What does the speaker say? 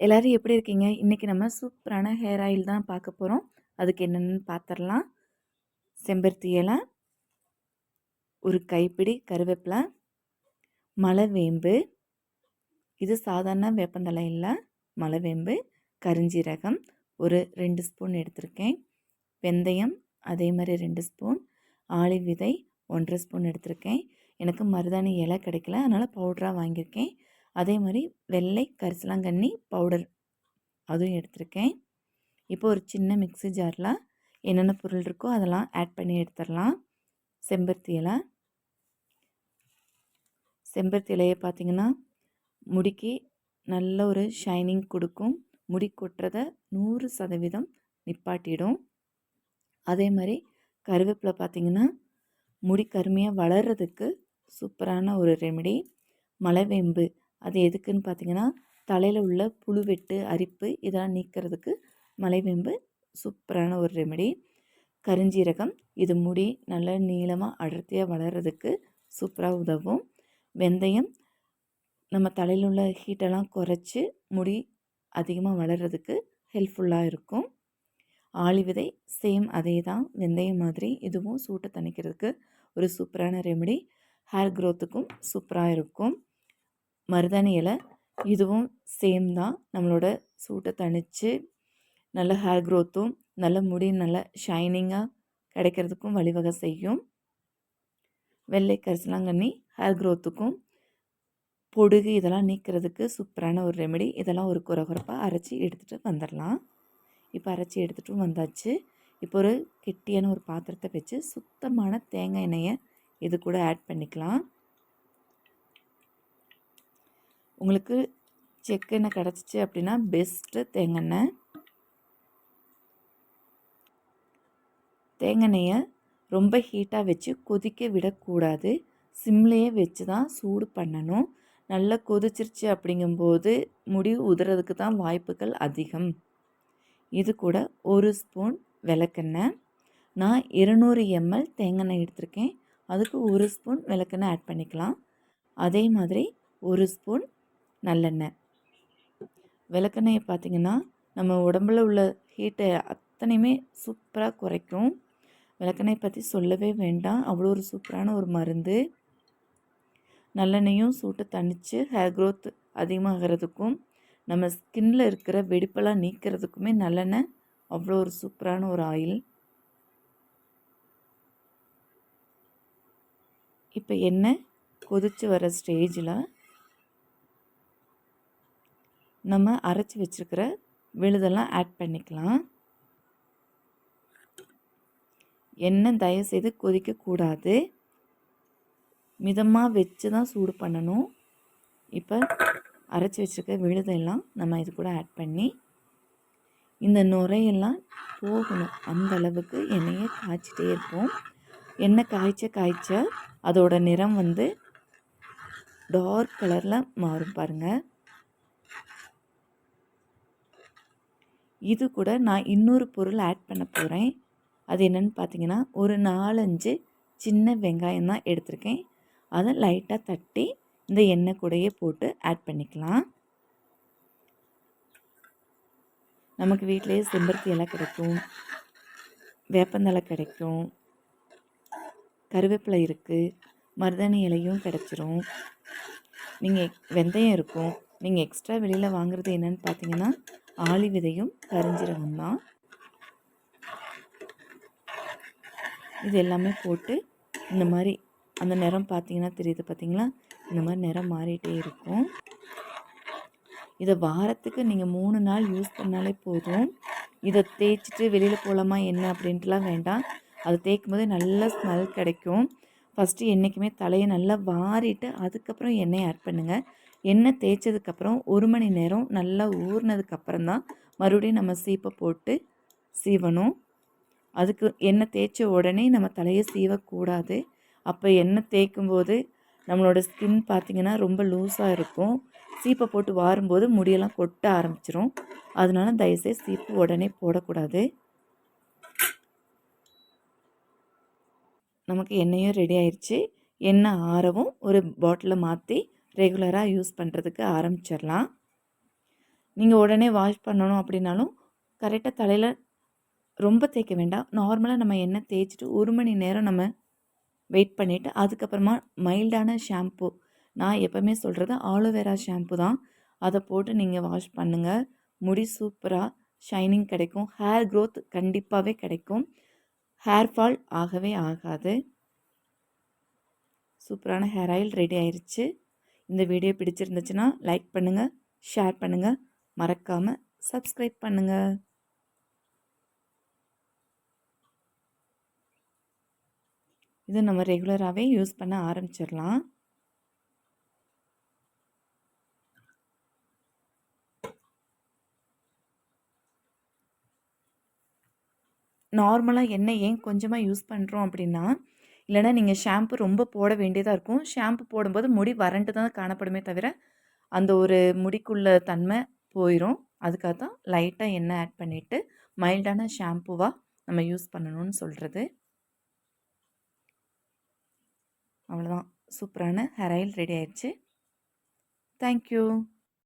எல்லோரும் எப்படி இருக்கீங்க? இன்றைக்கி நம்ம சூப்பரான ஹேர் ஆயில் தான் பார்க்க போகிறோம் அதுக்கு என்னென்னு பார்த்துடலாம் செம்பருத்தி இலை ஒரு கைப்பிடி கருவேப்பிலை மலைவேம்பு இது சாதாரண வேப்பந்தலை இல்லை மலைவேம்பு கரிஞ்சீரகம் ஒரு ரெண்டு ஸ்பூன் எடுத்திருக்கேன். வெந்தயம் அதே மாதிரி ரெண்டு ஸ்பூன். ஆளி விதை ஒன்றரை ஸ்பூன் எடுத்திருக்கேன். எனக்கு மருதாணி இலை கிடைக்கல அதனால் பவுட்ராக வாங்கியிருக்கேன். அதே மாதிரி வெள்ளை கரிசலாங்கண்ணி பவுடர் அதுவும் எடுத்திருக்கேன். இப்போ ஒரு சின்ன மிக்ஸி ஜாரில் என்னென்ன பொருள் இருக்கோ அதெல்லாம் ஆட் பண்ணி எடுத்துடலாம். செம்பருத்தி இலை. செம்பருத்தி இலையை பார்த்திங்கன்னா முடிக்கு நல்ல ஒரு ஷைனிங் கொடுக்கும். முடி கொட்டுறதை நூறு சதவீதம் நிப்பாட்டிடும். அதே மாதிரி கருவேப்பிலை பார்த்திங்கன்னா முடி கருமையாக வளர்கிறதுக்கு சூப்பரான ஒரு ரெமெடி. மலைவேம்பு அது எதுக்குன்னு பார்த்தீங்கன்னா தலையில் உள்ள புழுவெட்டு அரிப்பு இதெல்லாம் நீக்கிறதுக்கு மலைவேம்பு சூப்பரான ஒரு ரெமெடி கருஞ்சீரகம் இது முடி நல்ல நீளமாக அடர்த்தியாக வளர்கிறதுக்கு சூப்பராக உதவும். வெந்தயம் நம்ம தலையில் உள்ள ஹீட்டெல்லாம் குறைச்சி முடி அதிகமாக வளர்கிறதுக்கு ஹெல்ப்ஃபுல்லாக இருக்கும். ஆளி விதை சேம் அதே தான். வெந்தயம் மாதிரி இதுவும் சூட்டை தணிக்கிறதுக்கு ஒரு சூப்பரான ரெமெடி ஹேர் க்ரோத்துக்கும் சூப்பராக இருக்கும். மருதாணி இலை. இதுவும் சேம் தான். நம்மளோட சூட்டை தணித்து நல்ல ஹேர் க்ரோத்தும் நல்ல முடி நல்ல ஷைனிங்காக கிடைக்கிறதுக்கும் வழிவகை செய்யும். வெள்ளை கரிசலாங்கண்ணி ஹேர் க்ரோத்துக்கும் பொடுகு இதெல்லாம் நீக்கிறதுக்கு சூப்பரான ஒரு ரெமெடி இதெல்லாம் ஒரு குறகுறப்பாக அரைச்சி எடுத்துகிட்டு வந்துடலாம் இப்போ அரைச்சி எடுத்துகிட்டும் வந்தாச்சு. இப்போ ஒரு கெட்டியான ஒரு பாத்திரத்தை வச்சு சுத்தமான தேங்காய் எண்ணெயை இது கூட ஆட் பண்ணிக்கலாம். உங்களுக்கு செக்கெண்ணெய் கிடச்சிச்சு அப்படின்னா பெஸ்ட்டு தேங்காய் தேங்காய்யை ரொம்ப ஹீட்டாக வச்சு கொதிக்க விடக்கூடாது. சிம்லேயே வச்சு தான் சூடு பண்ணணும். நல்லா கொதிச்சிருச்சு அப்படிங்கும்போது முடி உதுறதுக்கு தான் வாய்ப்புகள் அதிகம். இது கூட ஒரு ஸ்பூன் விளக்கெண்ணெய். நான் இருநூறு எம்எல் தேங்காய் எடுத்திருக்கேன். அதுக்கு ஒரு ஸ்பூன் விளக்கெண்ணெய் ஆட் பண்ணிக்கலாம். அதே மாதிரி ஒரு ஸ்பூன் நல்லெண்ணெய். விளக்கெண்ணெயை பார்த்திங்கன்னா நம்ம உடம்பில் உள்ள ஹீட்டை அத்தனையுமே சூப்பராக குறைக்கும். விளக்கெண்ணெய் பற்றி சொல்லவே வேண்டாம். அவ்வளோ ஒரு சூப்பரான ஒரு மருந்து. நல்லெண்ணெயும் சூட்டை தணித்து ஹேர் க்ரோத் அதிகமாகிறதுக்கும் நம்ம ஸ்கின்னில் இருக்கிற வெடிப்பெல்லாம் நீக்கிறதுக்குமே நல்லெண்ணெய் அவ்வளோ ஒரு சூப்பரான ஒரு ஆயில் இப்போ எண்ணெய் கொதித்து வர ஸ்டேஜில் நம்ம அரைச்சி வச்சுருக்கிற விழுதெல்லாம் ஆட் பண்ணிக்கலாம். எண்ணெய் தயவுசெய்து கொதிக்கக்கூடாது மிதமாக வச்சு தான் சூடு பண்ணணும். இப்போ அரைச்சி வச்சுருக்க விழுதெல்லாம் நம்ம இது கூட ஆட் பண்ணி இந்த நுரையெல்லாம் போகணும். அந்த அளவுக்கு எண்ணெயை காய்ச்சிட்டே இருப்போம். எண்ணெய் காய்ச்ச காய்ச்ச அதோட நிறம் வந்து டார்க் கலரில் மாறும் பாருங்கள் இது கூட நான் இன்னொரு பொருள் ஆட் பண்ண போகிறேன் அது என்னென்னு பார்த்தீங்கன்னா ஒரு நாலஞ்சு சின்ன வெங்காயம் தான் எடுத்திருக்கேன். அதை லைட்டாக தட்டி இந்த எண்ணெய் கூடையே போட்டு ஆட் பண்ணிக்கலாம். நமக்கு வீட்டிலேயே செம்பருத்தி இலை கிடைக்கும் வேப்பந்தலை கிடைக்கும் கருவேப்பிலை இருக்குது மருதாணி இலையும் கிடச்சிரும். நீங்கள் வெந்தயம் இருக்கும் நீங்கள் எக்ஸ்ட்ரா வெளியில் வாங்குறது என்னென்னு பார்த்தீங்கன்னா ஆளி விதையும் கரிஞ்சீரகம் தான். இது எல்லாமே போட்டு இந்த மாதிரி அந்த நிறம் பார்த்தீங்கன்னா தெரியுது பார்த்தீங்களா? இந்த மாதிரி நிறம் மாறிட்டே இருக்கும். இதை வாரத்துக்கு நீங்கள் மூணு நாள் யூஸ் பண்ணாலே போதும். இதை தேய்ச்சிட்டு வெளியில் போகலாமா என்ன அப்படின்ட்டுலாம் வேண்டாம். அதை தேய்க்கும் போது நல்ல ஸ்மெல் கிடைக்கும். ஃபஸ்ட்டு என்றைக்குமே தலையை நல்லா வாரிட்டு அதுக்கப்புறம் எண்ணெய் ஆட் பண்ணுங்கள் எண்ணெய் தேய்ச்சதுக்கப்புறம் ஒரு மணி நேரம் நல்லா ஊறினதுக்கப்புறம் தான் மறுபடியும் நம்ம சீப்பை போட்டு சீவணும். அதுக்கு எண்ணெய் தேய்ச்ச உடனே நம்ம தலையை சீவக்கூடாது. அப்போ எண்ணெய் தேய்க்கும் போது நம்மளோட ஸ்கின் பார்த்திங்கன்னா ரொம்ப லூஸாக இருக்கும். சீப்பை போட்டு வாரும்போது முடியெல்லாம் கொட்ட ஆரம்பிச்சிரும். அதனால தயவுசெய்து சீப்பு உடனே போடக்கூடாது. நமக்கு எண்ணெயும் ரெடி ஆயிடுச்சு எண்ணெய் ஆறவும் ஒரு பாட்டிலை மாற்றி ரெகுலராக யூஸ் பண்ணுறதுக்கு ஆரம்பிச்சிடலாம். நீங்கள் உடனே வாஷ் பண்ணணும் அப்படின்னாலும் கரெக்டாக தலையில் ரொம்ப தேய்க்க வேண்டாம். நார்மலாக நம்ம எண்ணெய் தேய்ச்சிட்டு ஒரு மணி நேரம் நம்ம வெயிட் பண்ணிவிட்டு அதுக்கப்புறமா மைல்டான ஷாம்பு. நான் எப்போவுமே சொல்கிறது ஆலோவேரா ஷாம்பு தான். அதை போட்டு நீங்கள் வாஷ் பண்ணுங்கள் முடி சூப்பராக ஷைனிங் கிடைக்கும். ஹேர் க்ரோத் கண்டிப்பாகவே கிடைக்கும். ஹேர் ஃபால் ஆகவே ஆகாது. சூப்பரான ஹேர் ஆயில் ரெடி ஆயிடுச்சு இந்த வீடியோ பிடிச்சிருந்துச்சுன்னா லைக் பண்ணுங்கள் ஷேர் பண்ணுங்கள் மறக்காமல் சப்ஸ்கிரைப் பண்ணுங்கள் இது நம்ம ரெகுலராகவே யூஸ் பண்ண ஆரம்பிச்சிடலாம். நார்மலாக எண்ணெய் ஏன் கொஞ்சமாக யூஸ் பண்ணுறோம் அப்படின்னா இல்லைனா நீங்கள் ஷாம்பு ரொம்ப போட வேண்டியதாக இருக்கும். ஷாம்பு போடும்போது முடி வறண்டு தான் காணப்படுமே தவிர அந்த ஒரு முடிக்குள்ள தன்மை போயிடும் அதுக்காக தான் லைட்டாக எண்ணெய் ஆட் பண்ணிவிட்டு மைல்டான ஷாம்புவாக நம்ம யூஸ் பண்ணணும்னு சொல்கிறது அவ்வளோதான் சூப்பரான ஹேர் ஆயில் ரெடி ஆயிடுச்சு. Thank you.